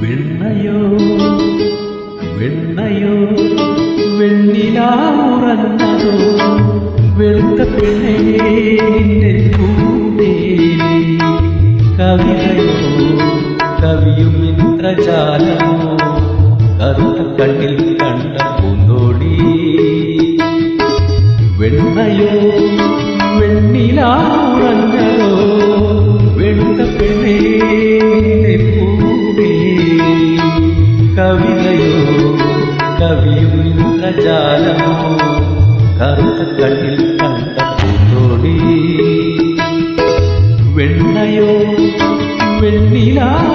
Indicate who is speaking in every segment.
Speaker 1: വെണ്ണയോ? വെണ്ണയോ? വെണ്ണിലാമുറന്നതോ വെളുത്ത പെണ്ണേ നിന്റെ കൂടേലി കവിതയോ? കവിയും ഇന്ദ്രജാലമോ? കറുത്ത കണ്ണിൽ കണ്ട പൂന്തോടി. വെണ്ണയോ? വെണ്ണിലാമുറന്നതോ വെളുത്ത പെണ്ണേ ഇന്ദ്രജാലമോ കറുത്ത കണ്ട പൂത്തോടി. വെണ്ണയോ വെണ്ണിലാവുറഞ്ഞതോ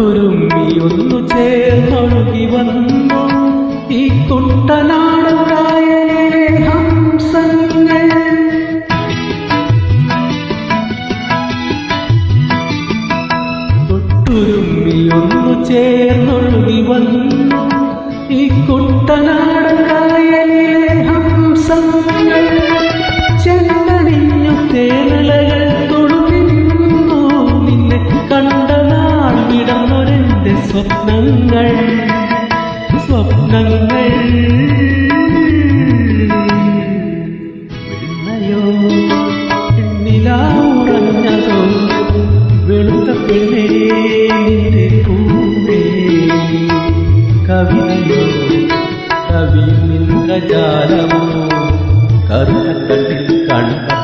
Speaker 1: തൊട്ടുരുമ്മി ഒന്നു ചേർന്നൊഴുകി വന്നു. ഈ കുട്ടനാട് കായലിലെ ഹംസങ്ങൾ. തൊട്ടുരുമ്മി ഒന്നു ചേർന്നൊഴുകി വന്നു. ഈ കുട്ടനാട് വെണ്ണയോ പെണ്ണിലാവുറഞ്ഞതോ വെളുത്ത പെണ്ണേ നിന്റെ പൂവേ കവിതയോ കവിമിന്ദ്രജാലമോ കറുത്ത കണ്ണിൽ കണ്ട